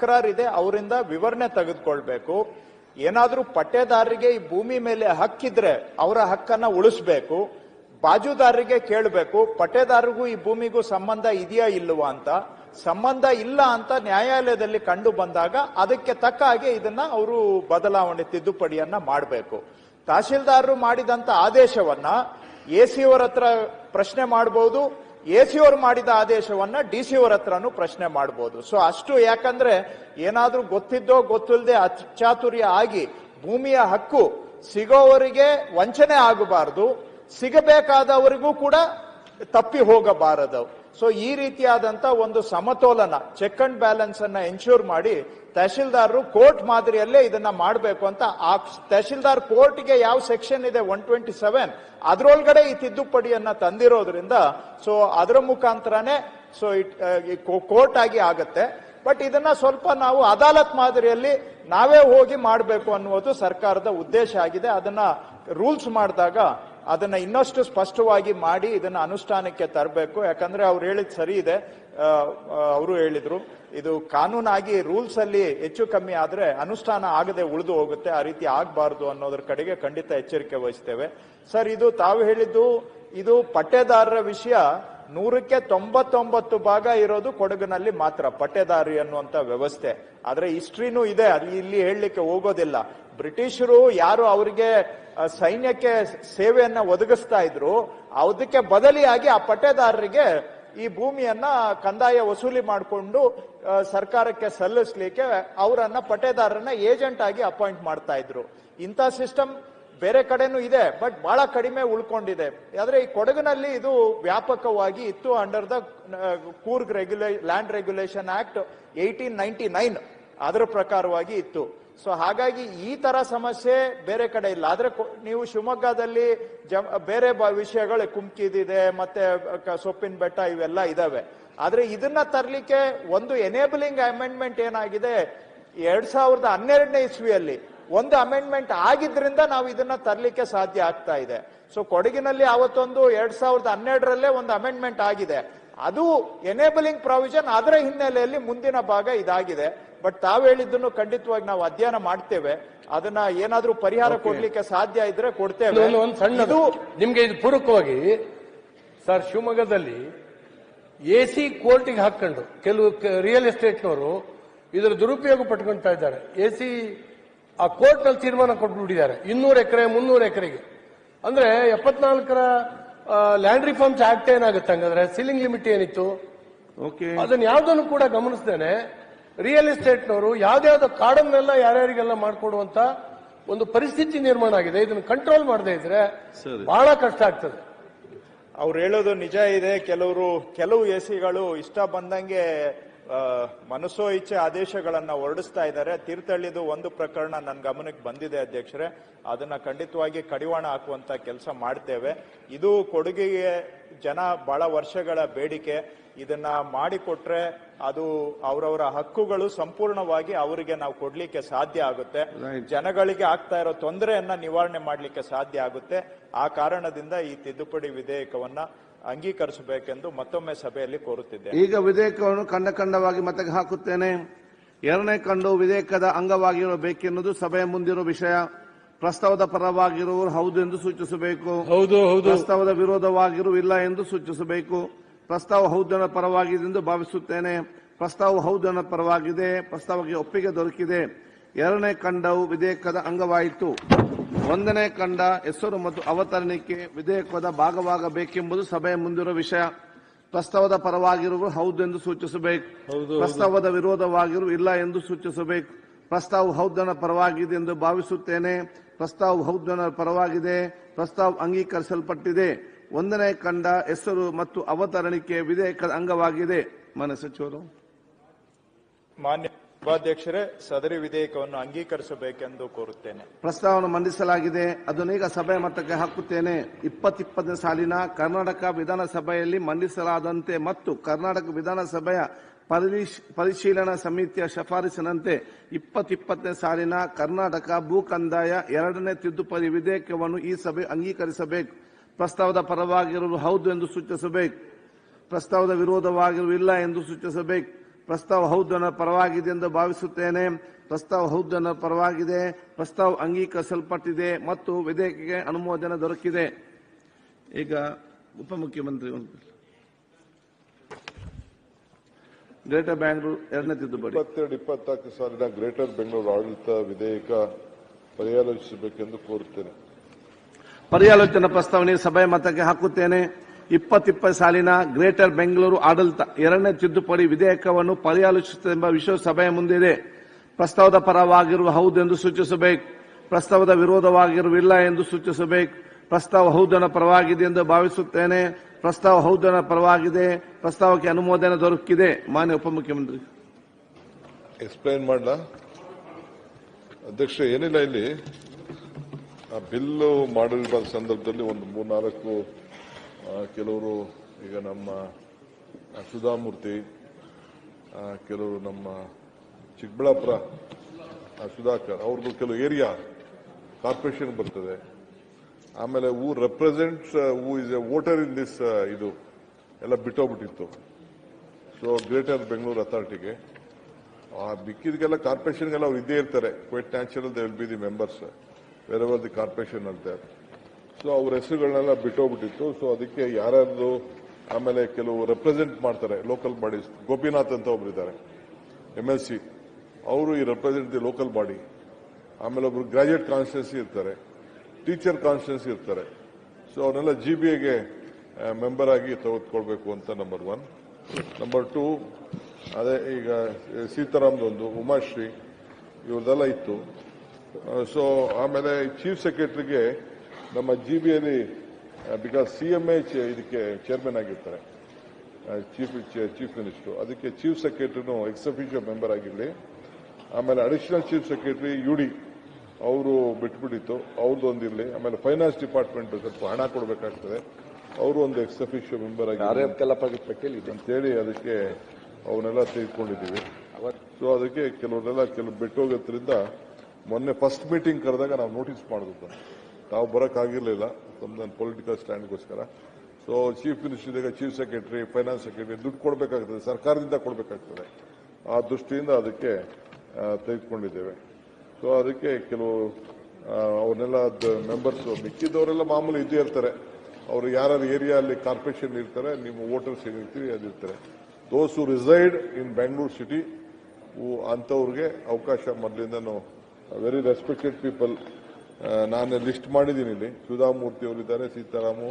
ತಕರಾರಿದೆ ಅವರಿಂದ ವಿವರಣೆ ತೆಗೆದುಕೊಳ್ಬೇಕು. ಏನಾದರೂ ಪಟ್ಟೆದಾರರಿಗೆ ಈ ಭೂಮಿ ಮೇಲೆ ಹಕ್ಕಿದ್ರೆ ಅವರ ಹಕ್ಕನ್ನ ಉಳಿಸ್ಬೇಕು. ಬಾಜುದಾರರಿಗೆ ಕೇಳಬೇಕು, ಪಟ್ಟೆದಾರರಿಗೂ ಈ ಭೂಮಿಗೂ ಸಂಬಂಧ ಇದೆಯಾ ಇಲ್ಲವಾ ಅಂತ. ಸಂಬಂಧ ಇಲ್ಲ ಅಂತ ನ್ಯಾಯಾಲಯದಲ್ಲಿ ಕಂಡು ಬಂದಾಗ ಅದಕ್ಕೆ ತಕ್ಕ ಹಾಗೆ ಇದನ್ನ ಅವರು ಬದಲಾವಣೆ ತಿದ್ದುಪಡಿಯನ್ನ ಮಾಡಬೇಕು. ತಹಶೀಲ್ದಾರರು ಮಾಡಿದಂತ ಆದೇಶವನ್ನ ಎ ಸಿ ಅವರ ಹತ್ರ ಪ್ರಶ್ನೆ ಮಾಡಬಹುದು ಎ ಸಿ ಅವರು ಮಾಡಿದ ಆದೇಶವನ್ನ ಡಿ ಸಿ ಅವರ ಹತ್ರನೂ ಪ್ರಶ್ನೆ ಮಾಡಬಹುದು ಸೊ ಅಷ್ಟು ಯಾಕಂದ್ರೆ ಏನಾದ್ರೂ ಗೊತ್ತಿದ್ದೋ ಗೊತ್ತಿಲ್ಲದೆ ಅಚಾತುರ್ಯ ಆಗಿ ಭೂಮಿಯ ಹಕ್ಕು ಸಿಗೋವರಿಗೆ ವಂಚನೆ ಆಗಬಾರದು, ಸಿಗಬೇಕಾದವರಿಗೂ ಕೂಡ ತಪ್ಪಿ ಹೋಗಬಾರದು. ಸೊ ಈ ರೀತಿಯಾದಂತ ಒಂದು ಸಮತೋಲನ ಚೆಕ್ ಅಂಡ್ ಬ್ಯಾಲೆನ್ಸ್ ಅನ್ನ ಎನ್ಶೂರ್ ಮಾಡಿ ತಹಶೀಲ್ದಾರರು ಕೋರ್ಟ್ ಮಾದರಿಯಲ್ಲೇ ಇದನ್ನ ಮಾಡಬೇಕು ಅಂತ ಆ ತಹಶೀಲ್ದಾರ್ ಕೋರ್ಟ್ಗೆ ಯಾವ ಸೆಕ್ಷನ್ ಇದೆ ಒನ್ ಟ್ವೆಂಟಿ ಸೆವೆನ್ ಅದರೊಳಗಡೆ ಈ ತಿದ್ದುಪಡಿಯನ್ನ ತಂದಿರೋದ್ರಿಂದ ಸೊ ಅದರ ಮುಖಾಂತರನೇ ಸೊ ಇಟ್ ಕೋರ್ಟ್ ಆಗಿ ಆಗತ್ತೆ. ಬಟ್ ಇದನ್ನ ಸ್ವಲ್ಪ ನಾವು ಅದಾಲತ್ ಮಾದರಿಯಲ್ಲಿ ನಾವೇ ಹೋಗಿ ಮಾಡಬೇಕು ಅನ್ನುವುದು ಸರ್ಕಾರದ ಉದ್ದೇಶ ಆಗಿದೆ. ಅದನ್ನ ರೂಲ್ಸ್ ಮಾಡಿದಾಗ ಅದನ್ನ ಇನ್ನಷ್ಟು ಸ್ಪಷ್ಟವಾಗಿ ಮಾಡಿ ಇದನ್ನ ಅನುಷ್ಠಾನಕ್ಕೆ ತರಬೇಕು. ಯಾಕಂದ್ರೆ ಅವ್ರು ಹೇಳಿದ್ ಸರಿ ಇದೆ. ಅವರು ಹೇಳಿದ್ರು. ಇದು ಕಾನೂನಾಗಿ ರೂಲ್ಸ್ ಅಲ್ಲಿ ಹೆಚ್ಚು ಕಮ್ಮಿ ಆದ್ರೆ ಅನುಷ್ಠಾನ ಆಗದೆ ಉಳಿದು ಹೋಗುತ್ತೆ. ಆ ರೀತಿ ಆಗಬಾರ್ದು ಅನ್ನೋದ್ರ ಕಡೆಗೆ ಖಂಡಿತ ಎಚ್ಚರಿಕೆ ವಹಿಸ್ತೇವೆ. ಸರ್, ಇದು ತಾವು ಹೇಳಿದ್ದು, ಇದು ಪಟ್ಟೇದಾರರ ವಿಷಯ. ನೂರಕ್ಕೆ ತೊಂಬತ್ತೊಂಬತ್ತು ಭಾಗ ಇರೋದು ಕೊಡಗಿನಲ್ಲಿ ಮಾತ್ರ ಪಟ್ಟೆದಾರಿ ಅನ್ನುವಂತ ವ್ಯವಸ್ಥೆ. ಆದರೆ ಹಿಸ್ಟ್ರಿನೂ ಇದೆ, ಅಲ್ಲಿ ಇಲ್ಲಿ ಹೇಳಲಿಕ್ಕೆ ಹೋಗೋದಿಲ್ಲ. ಬ್ರಿಟಿಷರು ಯಾರು ಅವರಿಗೆ ಸೈನ್ಯಕ್ಕೆ ಸೇವೆಯನ್ನ ಒದಗಿಸ್ತಾ ಇದ್ರು ಅದಕ್ಕೆ ಬದಲಿಯಾಗಿ ಆ ಪಟ್ಟೆದಾರರಿಗೆ ಈ ಭೂಮಿಯನ್ನ ಕಂದಾಯ ವಸೂಲಿ ಮಾಡಿಕೊಂಡು ಸರ್ಕಾರಕ್ಕೆ ಸಲ್ಲಿಸ್ಲಿಕ್ಕೆ ಅವರನ್ನ ಪಟ್ಟೆದಾರರನ್ನ ಏಜೆಂಟ್ ಆಗಿ ಅಪಾಯಿಂಟ್ ಮಾಡ್ತಾ ಇದ್ರು. ಇಂಥ ಸಿಸ್ಟಮ್ ಬೇರೆ ಕಡೆನೂ ಇದೆ, ಬಟ್ ಬಹಳ ಕಡಿಮೆ ಉಳ್ಕೊಂಡಿದೆ. ಆದ್ರೆ ಈ ಕೊಡಗಿನಲ್ಲಿ ಇದು ವ್ಯಾಪಕವಾಗಿ ಇತ್ತು under the Coorg regula land regulation act eighteen ninety nine ಅದರ ಪ್ರಕಾರವಾಗಿ ಇತ್ತು. ಸೊ ಹಾಗಾಗಿ ಈ ತರ ಸಮಸ್ಯೆ ಬೇರೆ ಕಡೆ ಇಲ್ಲ. ಆದ್ರೆ ನೀವು ಶಿವಮೊಗ್ಗದಲ್ಲಿ ಜ ಬೇರೆ ವಿಷಯಗಳು ಕುಮ್ಕಿದಿದೆ ಮತ್ತೆ ಸೊಪ್ಪಿನ ಬೆಟ್ಟ ಇವೆಲ್ಲ ಇದಾವೆ. ಆದ್ರೆ ಇದನ್ನ ತರಲಿಕ್ಕೆ ಒಂದು ಎನೇಬಲಿಂಗ್ ಅಮೆಂಡ್ಮೆಂಟ್ ಏನಾಗಿದೆ, ಎರಡ್ ಸಾವಿರದ ಹನ್ನೆರಡನೇ ಇಸ್ವಿಯಲ್ಲಿ ಒಂದು ಅಮೆಂಡ್ಮೆಂಟ್ ಆಗಿದ್ರಿಂದ ನಾವು ಇದನ್ನ ತರಲಿಕ್ಕೆ ಸಾಧ್ಯ ಆಗ್ತಾ ಇದೆ. ಸೊ ಕೊಡಗಿನಲ್ಲಿ ಅವತ್ತೊಂದು ಎರಡ್ ಸಾವಿರದ ಹನ್ನೆರಡರಲ್ಲೇ ಒಂದು ಅಮೆಂಡ್ಮೆಂಟ್ ಆಗಿದೆ. ಅದು ಎನೇಬಲಿಂಗ್ ಪ್ರಾವಿಷನ್ ಅದರ ಹಿನ್ನೆಲೆಯಲ್ಲಿ ಮುಂದಿನ ಭಾಗ ಇದಾಗಿದೆ. ಬಟ್ ತಾವು ಹೇಳಿದ್ದನ್ನು ಖಂಡಿತವಾಗಿ ನಾವು ಅಧ್ಯಯನ ಮಾಡ್ತೇವೆ. ಅದನ್ನ ಏನಾದ್ರೂ ಪರಿಹಾರ ಕೊಡ್ಲಿಕ್ಕೆ ಸಾಧ್ಯ ಇದ್ರೆ ಕೊಡ್ತೇವೆ. ಒಂದು ಸಣ್ಣದು ನಿಮ್ಗೆ ಇದು ಪೂರಕವಾಗಿ ಸರ್ ಶಿವಮೊಗ್ಗದಲ್ಲಿ ಎ ಸಿ ಕೋರ್ಟಿಗೆ ಹಾಕೊಂಡು ಕೆಲವು ರಿಯಲ್ ಎಸ್ಟೇಟ್ನವರು ಇದರ ದುರುಪಯೋಗ ಪಟ್ಕೊಳ್ತಾ ಇದ್ದಾರೆ. ಎ ಸಿ ಆ ಕೋರ್ಟ್ನಲ್ಲಿ ತೀರ್ಮಾನ ಕೊಟ್ಬಿಟ್ಟಿದ್ದಾರೆ. ಇನ್ನೂರು ಎಕರೆ ಮುನ್ನೂರು ಎಕರೆಗೆ. ಅಂದ್ರೆ ಎಪ್ಪತ್ನಾಲ್ಕರ ಲ್ಯಾಂಡ್ ರಿಫಾರ್ಮ್ಸ್ ಆಕ್ಟ್ ಏನಾಗುತ್ತೆ ಹಂಗಂದ್ರೆ? ಸೀಲಿಂಗ್ ಲಿಮಿಟ್ ಏನಿತ್ತು? ಓಕೆ ಅದನ್ನ ಯಾವ್ದನ್ನು ಕೂಡ ಗಮನಿಸ್ತೇನೆ ರಿಯಲ್ ಎಸ್ಟೇಟ್ನವರು ಯಾವ್ದಾವ್ದು ಕಾಡನ್ನೆಲ್ಲ ಯಾರ್ಯಾರಿಗೆಲ್ಲ ಮಾಡಿಕೊಡುವಂತ ಒಂದು ಪರಿಸ್ಥಿತಿ ನಿರ್ಮಾಣ ಆಗಿದೆ. ಇದನ್ನು ಕಂಟ್ರೋಲ್ ಮಾಡದೇ ಇದ್ರೆ. ಬಹಳ ಕಷ್ಟ ಆಗ್ತದೆ. ಅವ್ರು ಹೇಳೋದು ನಿಜ ಇದೆ. ಕೆಲವರು ಕೆಲವು ಎಸಿಗಳು ಇಷ್ಟ ಬಂದಂಗೆ ಆ, ಮನಸೋ ಇಚ್ಛೆ ಆದೇಶಗಳನ್ನು ಹೊರಡಿಸ್ತಾ ಇದ್ದಾರೆ. ತೀರ್ಥಹಳ್ಳಿದು ಒಂದು ಪ್ರಕರಣ ನನ್ನ ಗಮನಕ್ಕೆ ಬಂದಿದೆ ಅಧ್ಯಕ್ಷರೇ. ಅದನ್ನ ಖಂಡಿತವಾಗಿ ಕಡಿವಾಣ ಹಾಕುವಂತ ಕೆಲಸ ಮಾಡ್ತೇವೆ. ಇದು ಕೊಡುಗೆಗೆ ಜನ ಬಹಳ ವರ್ಷಗಳ ಬೇಡಿಕೆ. ಇದನ್ನ ಮಾಡಿಕೊಟ್ರೆ ಅದು ಅವರವರ ಹಕ್ಕುಗಳು ಸಂಪೂರ್ಣವಾಗಿ ಅವರಿಗೆ ನಾವು ಕೊಡ್ಲಿಕ್ಕೆ ಸಾಧ್ಯ ಆಗುತ್ತೆ. ಜನಗಳಿಗೆ ಆಗ್ತಾ ಇರೋ ತೊಂದರೆಯನ್ನ ನಿವಾರಣೆ ಮಾಡಲಿಕ್ಕೆ ಸಾಧ್ಯ ಆಗುತ್ತೆ. ಆ ಕಾರಣದಿಂದ ಈ ತಿದ್ದುಪಡಿ ವಿಧೇಯಕವನ್ನ ಅಂಗೀಕರಿಸಬೇಕೆಂದು ಮತ್ತೊಮ್ಮೆ ಸಭೆಯಲ್ಲಿ ಕೋರುತ್ತಿದ್ದೆ ಈಗ ವಿಧೇಯಕವನ್ನು ಕಂಡ ಕಂಡವಾಗಿ ಮತಕ್ಕೆ ಹಾಕುತ್ತೇನೆ. ಎರಡನೇ ಕಂಡು ವಿಧೇಯಕದ ಅಂಗವಾಗಿರಬೇಕೆನ್ನುವುದು ಸಭೆಯ ಮುಂದಿರುವ ವಿಷಯ. ಪ್ರಸ್ತಾವದ ಪರವಾಗಿರುವವರು ಹೌದು ಎಂದು ಸೂಚಿಸಬೇಕು. ಹೌದು ಹೌದು. ಪ್ರಸ್ತಾವದ ವಿರೋಧವಾಗಿರು ಇಲ್ಲ ಎಂದು ಸೂಚಿಸಬೇಕು. ಪ್ರಸ್ತಾವ ಹೌದನ ಪರವಾಗಿದೆ ಎಂದು ಭಾವಿಸುತ್ತೇನೆ. ಪ್ರಸ್ತಾವ ಹೌದನ ಪರವಾಗಿದೆ. ಪ್ರಸ್ತಾವಕ್ಕೆ ಒಪ್ಪಿಗೆ ದೊರಕಿದೆ. ಎರಡನೇ ಕಂಡವು ವಿಧೇಯಕದ ಅಂಗವಾಯಿತು. ಒಂದನೇ ಕಂಡ ಹೆಸರು ಮತ್ತು ಅವತರಣಿಕೆ ವಿಧೇಯಕದ ಭಾಗವಾಗಬೇಕೆಂಬುದು ಸಭೆಯ ಮುಂದಿರುವ ವಿಷಯ. ಪ್ರಸ್ತಾವದ ಪರವಾಗಿರುವ ಹೌದು ಎಂದು ಸೂಚಿಸಬೇಕು. ಪ್ರಸ್ತಾವದ ವಿರೋಧವಾಗಿರು ಇಲ್ಲ ಎಂದು ಸೂಚಿಸಬೇಕು. ಪ್ರಸ್ತಾವ ಹೌದನ ಪರವಾಗಿದೆ ಎಂದು ಭಾವಿಸುತ್ತೇನೆ. ಪ್ರಸ್ತಾವ ಹೌದನ ಪರವಾಗಿದೆ. ಪ್ರಸ್ತಾವ ಅಂಗೀಕರಿಸಲ್ಪಟ್ಟಿದೆ. ಒಂದನೇ ಕಂಡ ಹೆಸರು ಮತ್ತು ಅವತರಣಿಕೆ ವಿಧೇಯಕದ ಅಂಗವಾಗಿದೆ. ಮನೆ ಸಚಿವರು. ಮಾನ್ಯ ಉಪಾಧ್ಯಕ್ಷರೇ ಸದರಿ ವಿಧೇಯಕವನ್ನು ಅಂಗೀಕರಿಸಬೇಕೆಂದು ಕೋರುತ್ತೇನೆ. ಪ್ರಸ್ತಾವವನ್ನು ಮಂಡಿಸಲಾಗಿದೆ. ಅದನ್ನೀಗ ಸಭೆ ಮಟ್ಟಕ್ಕೆ ಹಾಕುತ್ತೇನೆ. ಇಪ್ಪತ್ತಿಪ್ಪತ್ತನೇ ಸಾಲಿನ ಕರ್ನಾಟಕ ವಿಧಾನಸಭೆಯಲ್ಲಿ ಮಂಡಿಸಲಾದಂತೆ ಮತ್ತು ಕರ್ನಾಟಕ ವಿಧಾನಸಭೆಯ ಪರಿಶೀ- ಪರಿಶೀಲನಾ ಸಮಿತಿಯ ಶಿಫಾರಸಿನಂತೆ ಇಪ್ಪತ್ತಿಪ್ಪತ್ತನೇ ಸಾಲಿನ ಕರ್ನಾಟಕ ಭೂ ಕಂದಾಯ ಎರಡನೇ ತಿದ್ದುಪಡಿ ವಿಧೇಯಕವನ್ನು ಈ ಸಭೆ ಅಂಗೀಕರಿಸಬೇಕು. ಪ್ರಸ್ತಾವದ ಪರವಾಗಿರುವುದು ಹೌದು ಎಂದು ಸೂಚಿಸಬೇಕು. ಪ್ರಸ್ತಾವದ ವಿರೋಧವಾಗಿರುವ ಇಲ್ಲ ಎಂದು ಸೂಚಿಸಬೇಕು. ಪ್ರಸ್ತಾವ ಹೌದನ ಪರವಾಗಿದೆ ಎಂದು ಭಾವಿಸುತ್ತೇನೆ. ಪ್ರಸ್ತಾವ ಹೌದನ ಪರವಾಗಿದೆ. ಪ್ರಸ್ತಾವ ಅಂಗೀಕರಿಸಲ್ಪಟ್ಟಿದೆ ಮತ್ತು ವಿಧೇಯಕಕ್ಕೆ ಅನುಮೋದನೆ ದೊರಕಿದೆ. ಈಗ ಉಪಮುಖ್ಯಮಂತ್ರಿ ಗ್ರೇಟರ್ ಬ್ಯಾಂಗ್ಳೂರು ಎರಡನೇ ತಿದ್ದುಪಡಿ. ಇಪ್ಪತ್ತೆರಡು ಇಪ್ಪತ್ನಾಲ್ಕು ಸಾಲಿನ ಗ್ರೇಟರ್ ಬೆಂಗಳೂರು ಆಡಳಿತ ವಿಧೇಯಕ ಪರ್ಯಾಲೋಚಿಸಬೇಕೆಂದು ಕೋರುತ್ತೇನೆ. ಪರ್ಯಾಲೋಚನಾ ಪ್ರಸ್ತಾವನೆ ಸಭೆ ಮತಕ್ಕೆ ಹಾಕುತ್ತೇನೆ. ಇಪ್ಪತ್ತಿಪ್ಪ ಸಾಲಿನ ಗ್ರೇಟರ್ ಬೆಂಗಳೂರು ಆಡಳಿತ ಎರಡನೇ ತಿದ್ದುಪಡಿ ವಿಧೇಯಕವನ್ನು ಎಂಬ ವಿಶ್ವ ಸಭೆಯ ಮುಂದಿದೆ. ಪ್ರಸ್ತಾವದ ಪರವಾಗಿರುವ ಎಂದು ಸೂಚಿಸಬೇಕು. ಪ್ರಸ್ತಾವದ ವಿರೋಧವಾಗಿರುವಿಲ್ಲ ಎಂದು ಸೂಚಿಸಬೇಕು. ಪ್ರಸ್ತಾವ ಹೌದನ ಪರವಾಗಿದೆ ಎಂದು ಭಾವಿಸುತ್ತೇನೆ. ಪ್ರಸ್ತಾವ ಹೌದನ ಪರವಾಗಿದೆ. ಪ್ರಸ್ತಾವಕ್ಕೆ ಅನುಮೋದನೆ ದೊರಕಿದೆ. ಮಾನ್ಯ ಉಪಮುಖ್ಯಮಂತ್ರಿ. ಎಕ್ಸ್ಪ್ಲೈನ್ ಮಾಡಲ? ಅಧ್ಯಕ್ಷ ಏನಿಲ್ಲ ಇಲ್ಲಿ. ಬಿಲ್ಲು ಮಾಡಿರುವ ಸಂದರ್ಭದಲ್ಲಿ ಒಂದು ಮೂರ್ನಾಲ್ಕು ಕೆಲವರು ಈಗ ನಮ್ಮ ಸುಧಾಮೂರ್ತಿ ಕೆಲವರು ನಮ್ಮ ಚಿಕ್ಕಬಳ್ಳಾಪುರ ಸುಧಾಕರ್, ಅವ್ರದ್ದು ಕೆಲವು ಏರಿಯಾ ಕಾರ್ಪೊರೇಷನ್ ಬರ್ತದೆ. ಆಮೇಲೆ who represent who is a voter in this ಇದು, ಎಲ್ಲ ಬಿಟ್ಟೋಗ್ಬಿಟ್ಟಿತ್ತು. ಸೊ ಗ್ರೇಟರ್ ಬೆಂಗಳೂರು ಅಥಾರಿಟಿಗೆ ಆ ಮಿಕ್ಕಿದಕ್ಕೆಲ್ಲ ಕಾರ್ಪೊರೇಷನ್ಗೆಲ್ಲ ಅವ್ರು ಇದ್ದೇ ಇರ್ತಾರೆ. Quite natural they will be the members wherever the corporation ಅಂತ ಸೊ ಅವ್ರ ಹೆಸರುಗಳನ್ನೆಲ್ಲ ಬಿಟ್ಟೋಗ್ಬಿಟ್ಟಿತ್ತು. ಸೊ ಅದಕ್ಕೆ ಯಾರ್ಯಾರ್ದು ಆಮೇಲೆ ಕೆಲವು ರೆಪ್ರೆಸೆಂಟ್ ಮಾಡ್ತಾರೆ ಲೋಕಲ್ ಬಾಡೀಸ್ ಗೋಪಿನಾಥ್ ಅಂತ ಒಬ್ರು ಇದ್ದಾರೆ ಎಂ ಎಲ್ ಸಿ ಅವರು ಈ ರೆಪ್ರೆಸೆಂಟ್ ದಿ ಲೋಕಲ್ ಬಾಡಿ ಆಮೇಲೆ ಒಬ್ರು ಗ್ರಾಜುಯೇಟ್ ಕಾನ್ಸ್ಟೆನ್ಸಿ ಇರ್ತಾರೆ ಟೀಚರ್ ಕಾನ್ಸ್ಟೆನ್ಸಿ ಇರ್ತಾರೆ. ಸೊ ಅವನ್ನೆಲ್ಲ ಜಿ ಬಿ ಎಗೆ ಮೆಂಬರ್ ಆಗಿ ತೆಗೆದುಕೊಳ್ಬೇಕು ಅಂತ ನಂಬರ್ ಒನ್ ನಂಬರ್ ಟೂ ಅದೇ ಈಗ ಸೀತಾರಾಮ್ದೊಂದು ಉಮಾಶ್ರೀ ಇವ್ರದ್ದೆಲ್ಲ ಇತ್ತು. ಸೊ ಆಮೇಲೆ ಚೀಫ್ ಸೆಕ್ರೆಟರಿಗೆ ನಮ್ಮ ಜಿ ಬಿಯಲ್ಲಿ ಬಿಕಾಸ್ ಸಿ ಎಂ ಎ ಇದಕ್ಕೆ ಚೇರ್ಮನ್ ಆಗಿರ್ತಾರೆ ಚೀಫ್ ಚೀಫ್ ಮಿನಿಸ್ಟರ್ ಅದಕ್ಕೆ ಚೀಫ್ ಸೆಕ್ರೆಟರಿನು ಎಕ್ಸ್ ಅಫಿಷಿಯಲ್ ಮೆಂಬರ್ ಆಗಿರಲಿ. ಆಮೇಲೆ additional chief secretary U D ಅವರು ಬಿಟ್ಬಿಟ್ಟಿತ್ತು. ಅವ್ರದ್ದು ಒಂದಿರಲಿ ಆಮೇಲೆ ಫೈನಾನ್ಸ್ ಡಿಪಾರ್ಟ್ಮೆಂಟ್ ಸ್ವಲ್ಪ ಹಣ ಕೊಡಬೇಕಾಗ್ತದೆ. ಅವರು ಒಂದು ಎಕ್ಸ್ ಅಫಿಷಿಯಲ್ ಮೆಂಬರ್ ಆಗಿ ಅಂತೇಳಿ ಅದಕ್ಕೆ ಅವನ್ನೆಲ್ಲ ತೆಗೆದುಕೊಂಡಿದ್ದೀವಿ. ಸೊ ಅದಕ್ಕೆ ಕೆಲವರೆಲ್ಲ ಕೆಲವು ಬಿಟ್ಟೋಗೋದ್ರಿಂದ ಮೊನ್ನೆ ಫಸ್ಟ್ ಮೀಟಿಂಗ್ ಕರೆದಾಗ ನಾವು ನೋಟಿಸ್ ಮಾಡಿದ್ದು ತಾವು ಬರೋಕ್ಕಾಗಿರಲಿಲ್ಲ ನಮ್ದೊಂದು political ಸ್ಟ್ಯಾಂಡ್ಗೋಸ್ಕರ so chief minister chief secretary finance secretary ದುಡ್ಡು ಕೊಡಬೇಕಾಗ್ತದೆ. ಸರ್ಕಾರದಿಂದ ಕೊಡಬೇಕಾಗ್ತದೆ. ಆ ದೃಷ್ಟಿಯಿಂದ ಅದಕ್ಕೆ ತೆಗೆದುಕೊಂಡಿದ್ದೇವೆ. ಸೊ ಅದಕ್ಕೆ ಕೆಲವು ಅವ್ರನ್ನೆಲ್ಲ ಮೆಂಬರ್ಸ್ ಮಿಕ್ಕಿದ್ದವರೆಲ್ಲ ಮಾಮೂಲಿ ಇದ್ದೇ ಇರ್ತಾರೆ. ಅವರು ಯಾರ್ಯಾರ ಏರಿಯಾ ಅಲ್ಲಿ ಕಾರ್ಪೊರೇಷನ್ ಇರ್ತಾರೆ, ನಿಮ್ಮ ವೋಟರ್ಸ್ ಏನಿರ್ತೀವಿ ಅದಿರ್ತಾರೆ. ದೋಸ್ ಹು ರಿಸೈಡ್ ಇನ್ ಬೆಂಗಳೂರು ಸಿಟಿ ಅಂಥವ್ರಿಗೆ ಅವಕಾಶ ಮೊದಲಿಂದನೂ ವೆರಿ ರೆಸ್ಪೆಕ್ಟೆಡ್ ಪೀಪಲ್ ನಾನು ಲಿಸ್ಟ್ ಮಾಡಿದ್ದೀನಿ ಇಲ್ಲಿ. ಸುಧಾಮೂರ್ತಿ ಅವರಿದ್ದಾರೆ, ಸೀತಾರಾಮು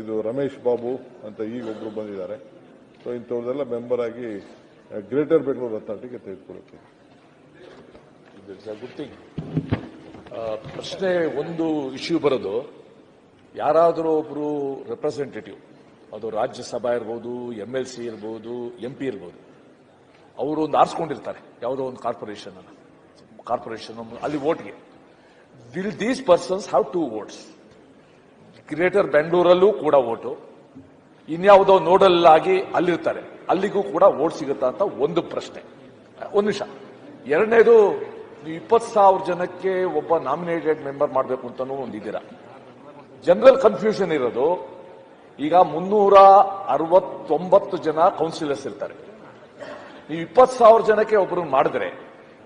ಇದು ರಮೇಶ್ ಬಾಬು ಅಂತ ಈಗ ಒಬ್ಬರು ಬಂದಿದ್ದಾರೆ. ಸೊ ಇಂಥವ್ರದೆಲ್ಲ ಮೆಂಬರ್ ಆಗಿ ಗ್ರೇಟರ್ ಬೆಂಗಳೂರು ಅಥಾರಿಟಿಗೆ ತೆಗೆದುಕೊಳ್ಳುತ್ತೆ ಪ್ರಶ್ನೆ ಒಂದು ಇಶ್ಯೂ ಬರೋದು. ಯಾರಾದರೂ ಒಬ್ಬರು ರೆಪ್ರೆಸೆಂಟೇಟಿವ್ ಅದು ರಾಜ್ಯಸಭಾ ಇರ್ಬೋದು ಎಂ ಎಲ್ ಸಿ ಇರ್ಬೋದು ಎಂ ಪಿ ಇರ್ಬೋದು, ಅವರು ಒಂದು ಆರಿಸ್ಕೊಂಡಿರ್ತಾರೆ, ಯಾವುದೋ ಒಂದು ಕಾರ್ಪೊರೇಷನ್ ಕಾರ್ಪೊರೇಷನ್ ಅಲ್ಲಿ ವೋಟ್ಗೆ will these persons have two votes greater ಬೆಂಗಳೂರಲ್ಲೂ ಕೂಡ ವೋಟು ಇನ್ಯಾವುದೋ ನೋಡಲ್ ಆಗಿ ಅಲ್ಲಿರ್ತಾರೆ. ಅಲ್ಲಿಗೂ ಕೂಡ ವೋಟ್ ಸಿಗುತ್ತಾ ಅಂತ ಒಂದು ಪ್ರಶ್ನೆ. ಒಂದು ನಿಮಿಷ. ಎರಡನೇದು, ನೀವು ಇಪ್ಪತ್ತು ಸಾವಿರ ಜನಕ್ಕೆ ಒಬ್ಬ ನಾಮಿನೇಟೆಡ್ ಮೆಂಬರ್ ಮಾಡಬೇಕು ಅಂತಲೂ ಒಂದಿದ್ದೀರಾ ಜನರಲ್ ಕನ್ಫ್ಯೂಷನ್ ಇರೋದು, ಈಗ ಮುನ್ನೂರ ಅರವತ್ತೊಂಬತ್ತು ಜನ ಕೌನ್ಸಿಲರ್ಸ್ ಇರ್ತಾರೆ. ನೀವು ಇಪ್ಪತ್ತು ಸಾವಿರ ಜನಕ್ಕೆ ಒಬ್ಬರು ಮಾಡಿದ್ರೆ,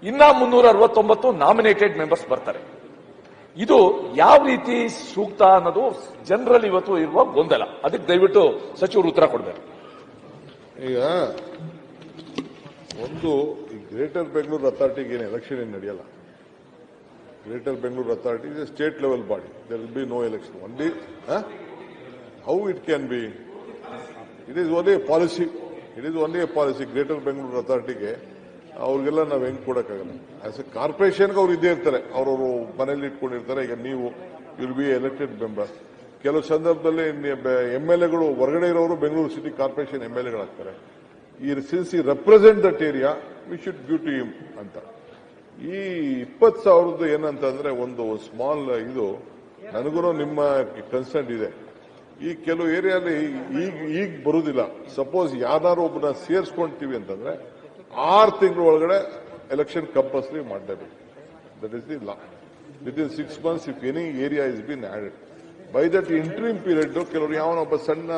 ಇನ್ನ ಮುನ್ನೂರ ಅರವತ್ತೊಂಬತ್ತು ನಾಮಿನೇಟೆಡ್ ಮೆಂಬರ್ಸ್ ಬರ್ತಾರೆ. ಇದು ಯಾವ ರೀತಿ ಸೂಕ್ತ ಅನ್ನೋದು ಜನರಲ್ಲಿ ಇವತ್ತು ಇರುವ ಗೊಂದಲ. ಅದಕ್ಕೆ ದಯವಿಟ್ಟು ಸಚಿವರು ಉತ್ತರ ಕೊಡಬೇಕು. ಈಗ ಒಂದು ಗ್ರೇಟರ್ ಬೆಂಗಳೂರು ಅಥಾರಿಟಿಗೆ ಏನು ಎಲೆಕ್ಷನ್ ಏನು ನಡೆಯಲ್ಲ. Greater Bengaluru authority is state level body there will be no election only how it can be it is only a policy it is only a policy greater Bengaluru ಅಥಾರಿಟಿಗೆ ಅವ್ರಿಗೆಲ್ಲ ನಾವು ಹೆಂಗ್ ಕೊಡಕ್ಕಾಗಲ್ಲ. As A ಕಾರ್ಪೊರೇಷನ್ಗೆ ಅವ್ರು ಇದ್ದೇ ಇರ್ತಾರೆ. ಅವ್ರವ್ರು ಮನೇಲಿ ಇಟ್ಕೊಂಡಿರ್ತಾರೆ. ಈಗ ನೀವು ವಿಲ್ ಬಿ ಎಲೆಕ್ಟೆಡ್ ಮೆಂಬರ್ ಕೆಲವು ಸಂದರ್ಭದಲ್ಲಿ ಎಂ ಎಲ್ ಎಗಳು ಹೊರಗಡೆ ಇರೋರು Bengaluru city corporation M L ಎಗಳಾಗ್ತಾರೆ ಈ since represent that area we should do to him ಅಂತ. ಈ ಇಪ್ಪತ್ತು ಸಾವಿರದ್ದು ಏನಂತಂದ್ರೆ ಒಂದು ಸ್ಮಾಲ್ ಇದು, ನನಗೂ ನಿಮ್ಮ ಕನ್ಸರ್ನ್ ಇದೆ. ಈ ಕೆಲವು ಏರಿಯಾಲಿ ಈಗ ಈಗ ಬರುವುದಿಲ್ಲ ಸಪೋಸ್ ಯಾರು ಒಬ್ಬನ ಸೇರಿಸ್ಕೊಂತೀವಿ ಅಂತಂದ್ರೆ ಆರು ತಿಂಗಳ ಒಳಗಡೆ ಎಲೆಕ್ಷನ್ ಕಂಪಲ್ಸರಿ ಮಾಡಲೇಬೇಕು. That is the law within six months if any area is been added by that interim period ಕೆಲವರು ಯಾವನೊಬ್ಬ ಸಣ್ಣ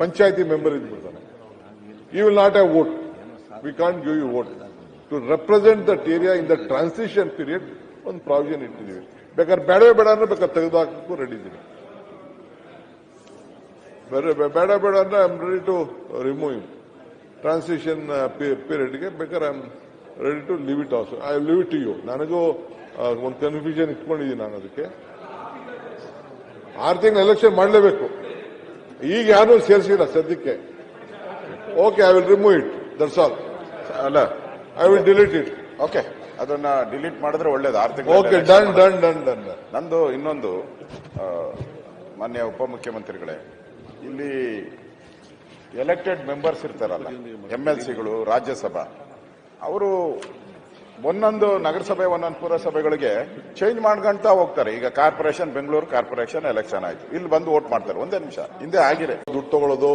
ಪಂಚಾಯತಿ member ಇದ್ಬಿಡ್ತಾನೆ. You will not have vote we can't give you vote to represent that area in the transition period ಒಂದು provision ಇಟ್ಟಿದ್ದೀವಿ. ಬೇಕಾದ್ರೆ ಬೇಡವೇ ಬೇಡ ಅಂದ್ರೆ ಬೇಕಾದ್ರೆ ತೆಗೆದುಹಾಕಕ್ಕೂ ರೆಡಿ ಇದ್ದೀವಿ. ಬೇರೆ ಬೇಡ ಬೇಡ ಅಂದ್ರೆ I am ready to remove transition ಪೀರಿಯಡ್ಗೆ ಬೇಕಾದ್ರೆ I am ready to leave it also I leave it to you ನನಗೂ ಒಂದು ಕನ್ಫ್ಯೂಷನ್ ಇಟ್ಕೊಂಡಿದ್ದೀನಿ ನಾನು ಅದಕ್ಕೆ. ಆರು ತಿಂಗಳು ಎಲೆಕ್ಷನ್ ಮಾಡಲೇಬೇಕು. ಈಗ ಯಾರು ಸೇರಿಸಿಲ್ಲ ಸದ್ಯಕ್ಕೆ. Okay I will remove it that's all ಅಲ್ಲ I will delete it okay ಅದನ್ನ ಡಿಲೀಟ್ ಮಾಡಿದ್ರೆ ಒಳ್ಳೇದು. ಆರ್ಥಿಕ ಓಕೆ ತಿಂಗಳು ಡನ್ ಡನ್ ಡನ್ ಡನ್ ನಂದು ಇನ್ನೊಂದು ಮಾನ್ಯ ಉಪಮುಖ್ಯಮಂತ್ರಿಗಳೇ ಇಲ್ಲಿ ಎಲೆಕ್ಟೆಡ್ ಮೆಂಬರ್ಸ್ ಇರ್ತಾರಲ್ಲ ಎಂ ಎಲ್ ಸಿಗಳು ರಾಜ್ಯಸಭಾ ಅವರು ಒಂದೊಂದು ನಗರಸಭೆ ಒಂದೊಂದು ಪುರಸಭೆಗಳಿಗೆ ಚೇಂಜ್ ಮಾಡ್ಕೊಂತ ಹೋಗ್ತಾರೆ. ಈಗ ಕಾರ್ಪೊರೇಷನ್ ಬೆಂಗಳೂರು ಕಾರ್ಪೊರೇಷನ್ ಎಲೆಕ್ಷನ್ ಆಯ್ತು. ಇಲ್ಲಿ ಬಂದು ವೋಟ್ ಮಾಡ್ತಾರೆ. ಒಂದೇ ನಿಮಿಷ ಹಿಂದೆ ಆಗಿದೆ. ದುಡ್ಡು ತಗೊಳ್ಳೋದು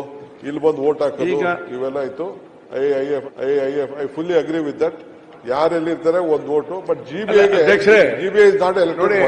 ಇಲ್ಲಿ ಬಂದು ವೋಟ್ ಹಾಕೋದು ಇವೆಲ್ಲ ಆಯ್ತು. I I F I I F I fully agree with that ಯಾರೆಲ್ಲಿರ್ತಾರೆ ಒಂದು ವೋಟು ಬಟ್ ಜಿ ಬಿ ಐಗೆ ಅಧ್ಯಕ್ಷರೇ, G B I is not ನೋಡಿ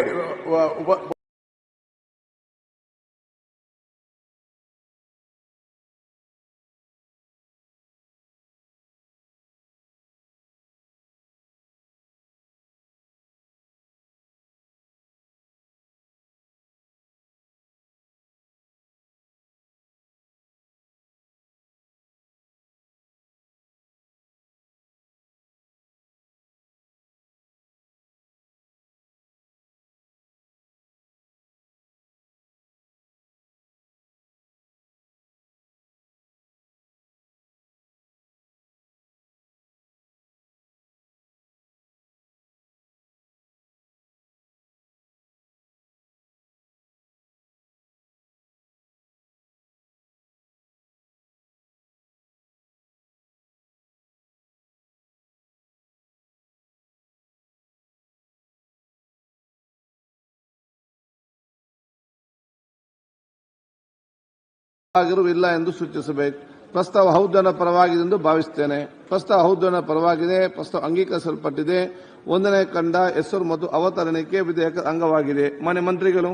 ಆಗಿರುವಿಲ್ಲ ಎಂದು ಸೂಚಿಸಬೇಕು. ಪ್ರಸ್ತಾವ ಹೌದನ ಪರವಾಗಿದೆ ಎಂದು ಭಾವಿಸುತ್ತೇನೆ ಪ್ರಸ್ತಾವ ಹೌದನ ಪರವಾಗಿದೆ, ಪ್ರಸ್ತಾವ ಅಂಗೀಕರಿಸಲ್ಪಟ್ಟಿದೆ. ಒಂದನೇ ಕಂಡ ಹೆಸರು ಮತ್ತು ಅವತರಣಿಕೆ ವಿಧೇಯಕ ಅಂಗವಾಗಿದೆ. ಮಾನ್ಯ ಮಂತ್ರಿಗಳು.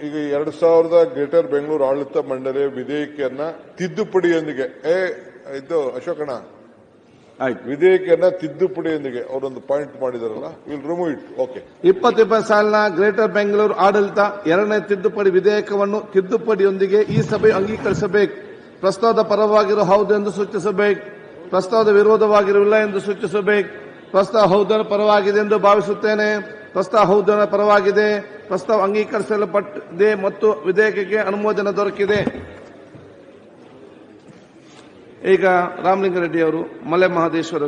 ಈಗ ಎರಡು ಸಾವಿರದ ಗ್ರೇಟರ್ ಬೆಂಗಳೂರು ಆಡಳಿತ ಮಂಡಳಿಯ ವಿಧೇಯಕನ್ನ ತಿದ್ದುಪಡಿಯೊಂದಿಗೆ, ಏ, ಇದು ಅಶೋಕಣ್ಣ ಆಯ್ತು. ವಿಧೇಯಕನ ತಿದ್ದುಪಡಿಯೊಂದಿಗೆ ಅವರೊಂದು ಪಾಯಿಂಟ್ ಮಾಡಿದಾರಲ್ಲ ವಿಲ್ ರಿಮೂವ್ ಇಟ್ ಓಕೆ ಇಪ್ಪತ್ತಿಪ್ಪತ್ತು ಸಾಲಿನ ಗ್ರೇಟರ್ ಬೆಂಗಳೂರು ಆಡಳಿತ ಎರಡನೇ ತಿದ್ದುಪಡಿ ವಿಧೇಯಕವನ್ನು ತಿದ್ದುಪಡಿಯೊಂದಿಗೆ ಈ ಸಭೆ ಅಂಗೀಕರಿಸಬೇಕು. ಪ್ರಸ್ತಾವದ ಪರವಾಗಿರೋ ಹೌದು ಎಂದು ಸೂಚಿಸಬೇಕು. ಪ್ರಸ್ತಾವದ ವಿರೋಧವಾಗಿರಲಿಲ್ಲ ಎಂದು ಸೂಚಿಸಬೇಕು. ಪ್ರಸ್ತಾವ ಹೌದನ ಪರವಾಗಿದೆ ಎಂದು ಭಾವಿಸುತ್ತೇನೆ. ಪ್ರಸ್ತಾವ ಹೌದನ ಪರವಾಗಿದೆ. ಪ್ರಸ್ತಾವ ಅಂಗೀಕರಿಸಲ್ಪಟ್ಟಿದೆ ಮತ್ತು ವಿಧೇಯಕಕ್ಕೆ ಅನುಮೋದನೆ ದೊರಕಿದೆ. ಈಗ ರಾಮಲಿಂಗಾರೆಡ್ಡಿ ಅವರು ಮಲೆ ಮಹದೇಶ್ವರ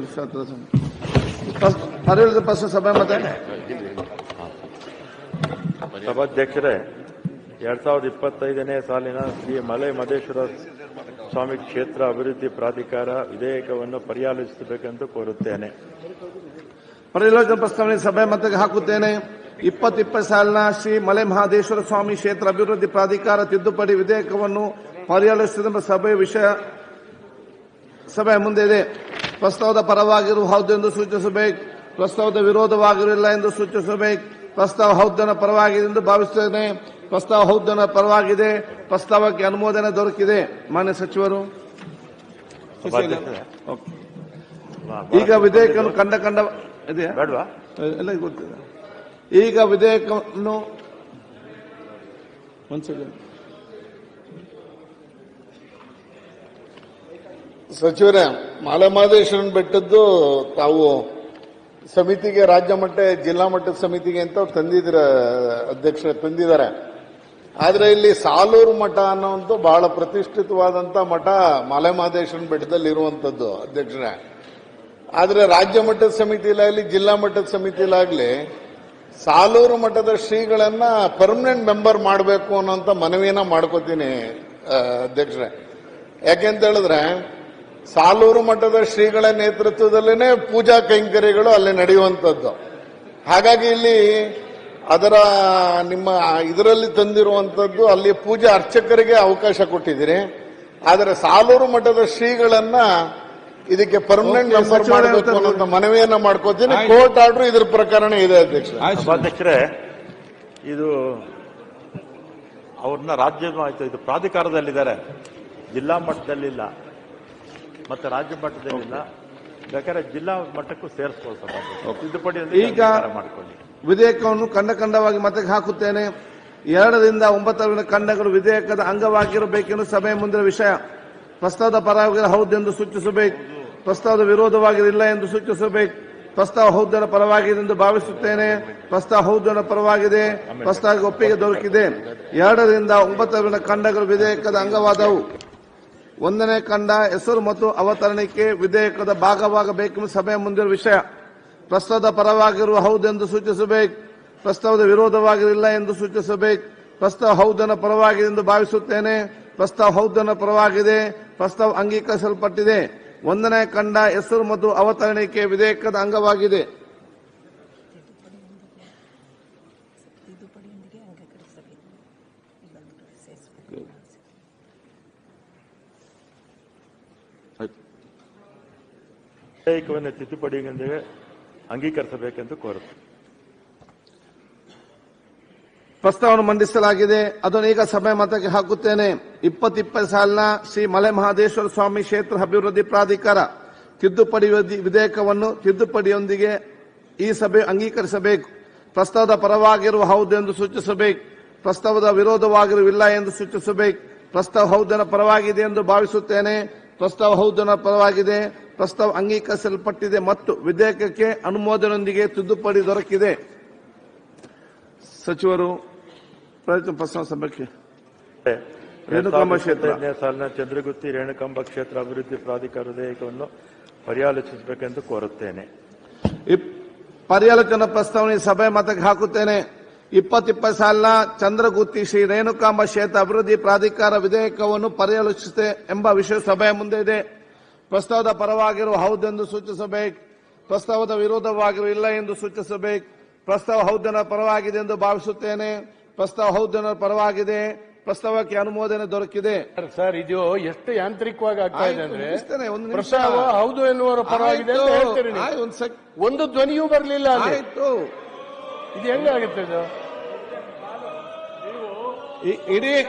ಸಭೆ ಮತ್ತೆ? ಸಭಾಧ್ಯಕ್ಷರೇ ಎರಡ್ ಸಾವಿರದ ಇಪ್ಪತ್ತೈದನೇ ಸಾಲಿನ ಶ್ರೀ ಮಲೆ ಮಹದೇಶ್ವರ ಸ್ವಾಮಿ ಕ್ಷೇತ್ರ ಅಭಿವೃದ್ಧಿ ಪ್ರಾಧಿಕಾರ ವಿಧೇಯಕವನ್ನು ಪರ್ಯಾಲೋಚಿಸಬೇಕೆಂದು ಕೋರುತ್ತೇನೆ. ಪರಿಲೋಚನೆ ಪ್ರಸ್ತಾವನೆ ಸಭೆ ಮತಕ್ಕೆ ಹಾಕುತ್ತೇನೆ. ಇಪ್ಪತ್ತಿಪ್ಪತ್ತು ಸಾಲಿನ ಶ್ರೀ ಮಲೆ ಮಹಾದೇಶ್ವರ ಸ್ವಾಮಿ ಕ್ಷೇತ್ರ ಅಭಿವೃದ್ಧಿ ಪ್ರಾಧಿಕಾರ ತಿದ್ದುಪಡಿ ವಿಧೇಯಕವನ್ನು ಪರ್ಯಾಲೋಚಿಸಿದ ಸಭೆ ವಿಷಯ ಸಭೆ ಮುಂದೆ ಇದೆ. ಪ್ರಸ್ತಾವದ ಪರವಾಗಿರುವ ಹೌದು ಎಂದು ಸೂಚಿಸಬೇಕು. ಪ್ರಸ್ತಾವದ ವಿರೋಧವಾಗಿರಲಿಲ್ಲ ಎಂದು ಸೂಚಿಸಬೇಕು. ಪ್ರಸ್ತಾವ ಹೌದನ ಪರವಾಗಿದೆ ಎಂದು ಭಾವಿಸುತ್ತೇನೆ. ಪ್ರಸ್ತಾವ ಹೌದನ ಪರವಾಗಿದೆ. ಪ್ರಸ್ತಾವಕ್ಕೆ ಅನುಮೋದನೆ ದೊರಕಿದೆ. ಮಾನ್ಯ ಸಚಿವರು. ಈಗ ವಿಧೇಯಕವನ್ನು ಕಂಡ ಕಂಡ ಇದೆಯಾ? ಬೇಡವಾ? ಎಲ್ಲ ಗೊತ್ತಿದೆ. ಈಗ ವಿಧೇಯಕವನ್ನು ಒಂದ್ ಸೆಕೆಂಡ್ ಸಚಿವರೇ ಮಾಲಮಹದೇಶ್ವರನ್ ಬೆಟ್ಟದ್ದು ತಾವು ಸಮಿತಿಗೆ, ರಾಜ್ಯ ಮಟ್ಟ, ಜಿಲ್ಲಾ ಮಟ್ಟದ ಸಮಿತಿಗೆ ಅಂತ ತಂದಿದ್ರ ಅಧ್ಯಕ್ಷ ತಂದಿದ್ದಾರೆ. ಆದರೆ ಇಲ್ಲಿ ಸಾಲೂರು ಮಠ ಅನ್ನೋಂಥ ಬಹಳ ಪ್ರತಿಷ್ಠಿತವಾದಂತ ಮಠ ಮಾಲೆಮಹದೇಶ್ವರನ ಬೆಟ್ಟದಲ್ಲಿ ಇರುವಂತದ್ದು, ಅಧ್ಯಕ್ಷರೇ. ಆದರೆ ರಾಜ್ಯ ಮಟ್ಟದ ಸಮಿತಿಲಾಗ್ಲಿ ಜಿಲ್ಲಾ ಮಟ್ಟದ ಸಮಿತಿಲಾಗ್ಲಿ ಸಾಲೂರು ಮಠದ ಶ್ರೀಗಳನ್ನ ಪರ್ಮನೆಂಟ್ ಮೆಂಬರ್ ಮಾಡಬೇಕು ಅನ್ನೋಂಥ ಮನವಿನ ಮಾಡ್ಕೋತೀನಿ ಅಧ್ಯಕ್ಷರೇ. ಯಾಕೆಂತ ಹೇಳಿದ್ರೆ ಸಾಲೂರು ಮಠದ ಶ್ರೀಗಳ ನೇತೃತ್ವದಲ್ಲೇನೆ ಪೂಜಾ ಕೈಂಕರ್ಯಗಳು ಅಲ್ಲಿ ನಡೆಯುವಂಥದ್ದು. ಹಾಗಾಗಿ ಇಲ್ಲಿ ಅದರ ನಿಮ್ಮ ಇದರಲ್ಲಿ ತಂದಿರುವಂಥದ್ದು ಅಲ್ಲಿ ಪೂಜಾ ಅರ್ಚಕರಿಗೆ ಅವಕಾಶ ಕೊಟ್ಟಿದ್ದೀರಿ. ಆದರೆ ಸಾಲೂರು ಮಠದ ಶ್ರೀಗಳನ್ನ ಇದಕ್ಕೆ ಪರ್ಮನೆಂಟ್ ಮೆಂಬರ್ ಮಾಡಬೇಕು ಅನ್ನೋ ಮನವಿಯನ್ನ ಮಾಡ್ಕೋತೀನಿ. ಕೋರ್ಟ್ ಆರ್ಡರ್ ಇದ್ರ ಪ್ರಕಾರನೇ ಇದೆ ಅಧ್ಯಕ್ಷ. ಅಧ್ಯಕ್ಷರೇ ಇದು ಅವ್ರನ್ನ ರಾಜ್ಯ ಆಯ್ತು ಇದು ಪ್ರಾಧಿಕಾರದಲ್ಲಿದ್ದಾರೆ. ಜಿಲ್ಲಾ ಮಟ್ಟದಲ್ಲಿಲ್ಲ. ಮತ್ತೆ ರಾಜ್ಯ ಮಟ್ಟದಲ್ಲಿಲ್ಲ. ಬೇಕಾದ್ರೆ ಜಿಲ್ಲಾ ಮಟ್ಟಕ್ಕೂ ಸೇರಿಸ್ಕೊಳ್ತಾರೆ ತಿದ್ದುಪಡಿ ಈಗ ಮಾಡ್ಕೊಳ್ಳಿ. ವಿಧೇಯಕವನ್ನು ಕಂಡ ಕಂಡವಾಗಿ ಮತ ಹಾಕುತ್ತೇನೆ. ಎರಡರಿಂದ ಒಂಬತ್ತರವರೆಗಿನ ಖಂಡಗಳು ವಿಧೇಯಕದ ಅಂಗವಾಗಿರಬೇಕೆಂದು ಸಭೆ ಮುಂದಿನ ವಿಷಯ. ಪ್ರಸ್ತಾವದ ಪರವಾಗಿರೋ ಹೌದೆಂದು ಸೂಚಿಸಬೇಕು. ಪ್ರಸ್ತಾವದ ವಿರೋಧವಾಗಿರಲಿಲ್ಲ ಎಂದು ಸೂಚಿಸಬೇಕು. ಪ್ರಸ್ತಾವ ಹೌದನ ಪರವಾಗಿದೆ ಎಂದು ಭಾವಿಸುತ್ತೇನೆ. ಪ್ರಸ್ತಾವ ಹೌದನ ಪರವಾಗಿದೆ. ಪ್ರಸ್ತಾವಕ್ಕೆ ಒಪ್ಪಿಗೆ ದೊರಕಿದೆ. ಎರಡರಿಂದ ಒಂಬತ್ತರವರೆಗಿನ ಖಂಡಗಳು ವಿಧೇಯಕದ ಅಂಗವಾದವು. ಒಂದನೇ ಕಂಡ ಹೆಸರು ಮತ್ತು ಅವತರಣಿಕೆ ವಿಧೇಯಕದ ಭಾಗವಾಗಬೇಕೆಂಬ ಸಭೆಯ ಮುಂದಿರುವ ವಿಷಯ. ಪ್ರಸ್ತಾವದ ಪರವಾಗಿರುವ ಹೌದೆಂದು ಸೂಚಿಸಬೇಕು. ಪ್ರಸ್ತಾವದ ವಿರೋಧವಾಗಿರಲಿಲ್ಲ ಎಂದು ಸೂಚಿಸಬೇಕು. ಪ್ರಸ್ತಾವ ಹೌದನ ಪರವಾಗಿದೆ ಎಂದು ಭಾವಿಸುತ್ತೇನೆ. ಪ್ರಸ್ತಾವ ಹೌದನ ಪರವಾಗಿದೆ. ಪ್ರಸ್ತಾವ ಅಂಗೀಕರಿಸಲ್ಪಟ್ಟಿದೆ. ಒಂದನೇ ಕಂಡ ಹೆಸರು ಮತ್ತು ಅವತರಣಿಕೆ ವಿಧೇಯಕದ ಅಂಗವಾಗಿದೆ ತಿದ್ದುಪಡಿಯೊಂದಿಗೆ ಅಂಗೀಕರಿಸಬೇಕು ಇದನ್ನು ಸೇರಿಸಬೇಕು ವಿಧೇಯಕವನ್ನು ತಿದ್ದುಪಡಿ ಅಂಗೀಕರಿಸಬೇಕೆಂದು ಕೋರುತ್ತೆ ಪ್ರಸ್ತಾವನೆ ಮಂಡಿಸಲಾಗಿದೆ. ಅದನ್ನು ಈಗ ಸಭೆ ಮತಕ್ಕೆ ಹಾಕುತ್ತೇನೆ. ಇಪ್ಪತ್ತಿಪ್ಪತ್ತು ಸಾಲಿನ ಶ್ರೀ ಮಲೆ ಮಹಾದೇಶ್ವರ ಸ್ವಾಮಿ ಕ್ಷೇತ್ರ ಅಭಿವೃದ್ಧಿ ಪ್ರಾಧಿಕಾರ ತಿದ್ದುಪಡಿ ವಿಧಿ- ವಿಧೇಯಕವನ್ನು ತಿದ್ದುಪಡಿಯೊಂದಿಗೆ ಈ ಸಭೆ ಅಂಗೀಕರಿಸಬೇಕು. ಪ್ರಸ್ತಾವದ ಪರವಾಗಿರುವ ಹೌದು ಎಂದು ಸೂಚಿಸಬೇಕು. ಪ್ರಸ್ತಾವದ ವಿರೋಧವಾಗಿರುವಿಲ್ಲ ಎಂದು ಸೂಚಿಸಬೇಕು. ಪ್ರಸ್ತಾವ ಹೌದನ ಪರವಾಗಿದೆ ಎಂದು ಭಾವಿಸುತ್ತೇನೆ. ಪ್ರಸ್ತಾವ ಹೌದನ ಪರವಾಗಿದೆ. ಪ್ರಸ್ತಾವ ಅಂಗೀಕರಿಸಲ್ಪಟ್ಟಿದೆ ಮತ್ತು ವಿಧೇಯಕಕ್ಕೆ ಅನುಮೋದನೆಯೊಂದಿಗೆ ತಿದ್ದುಪಡಿ ದೊರಕಿದೆ. ಸಚಿವರು ಪ್ರಯತ್ನ ಪ್ರಸ್ತಾವ ಸಭೆಗೆ. ರೇಣುಕಾಂಬ ಕ್ಷೇತ್ರ. ಸಾಲಿನ ಚಂದ್ರಗುತ್ತಿ ರೇಣುಕಾಂಬ ಕ್ಷೇತ್ರ ಅಭಿವೃದ್ಧಿ ಪ್ರಾಧಿಕಾರ ವಿಧೇಯಕವನ್ನು ಪರ್ಯಾಲೋಚಿಸಬೇಕೆಂದು ಕೋರುತ್ತೇನೆ. ಪರ್ಯಾಲೋಚನಾ ಪ್ರಸ್ತಾವನೆ ಸಭೆ ಮತಕ್ಕೆ ಹಾಕುತ್ತೇನೆ. ಇಪ್ಪತ್ತಿಪ್ಪತ್ತು ಸಾಲಿನ ಚಂದ್ರಗುತ್ತಿ ಶ್ರೀ ರೇಣುಕಾಂಬ ಕ್ಷೇತ್ರ ಅಭಿವೃದ್ಧಿ ಪ್ರಾಧಿಕಾರ ವಿಧೇಯಕವನ್ನು ಪರ್ಯಾಲೋಚಿಸುತ್ತೆ ಎಂಬ ವಿಷಯ ಸಭೆಯ ಮುಂದೆ ಇದೆ. ಪ್ರಸ್ತಾವದ ಪರವಾಗಿರುವ ಹೌದೆಂದು ಸೂಚಿಸಬೇಕು. ಪ್ರಸ್ತಾವದ ವಿರೋಧವಾಗಿರುವ ಇಲ್ಲ ಎಂದು ಸೂಚಿಸಬೇಕು. ಪ್ರಸ್ತಾವ ಹೌದನ ಪರವಾಗಿದೆ ಎಂದು ಭಾವಿಸುತ್ತೇನೆ. ಪ್ರಸ್ತಾವ ಹೌದನ ಪರವಾಗಿದೆ. ಪ್ರಸ್ತಾವಕ್ಕೆ ಅನುಮೋದನೆ ದೊರಕಿದೆ. ಸರ್ ಇದು ಎಷ್ಟು ಯಾಂತ್ರಿಕವಾಗಿ ಆಗ್ತಾ ಇದೆ ಅಂದ್ರೆ. ಪ್ರಸ್ತಾವ ಹೌದು ಎನ್ನುವರ ಪರವಾಗಿದೆ ಅಂತ ಆಯ್ತು, ಹೇಳ್ತೀರಿ ನೀವು. ಒಂದು ಧ್ವನಿಯೂ ಬರಲಿಲ್ಲ ಅಲ್ಲಿ. ಆಯ್ತು. ಇದು ಹೆಂಗಾಗುತ್ತೆ ಇದು? ಇ- ಇಡೀ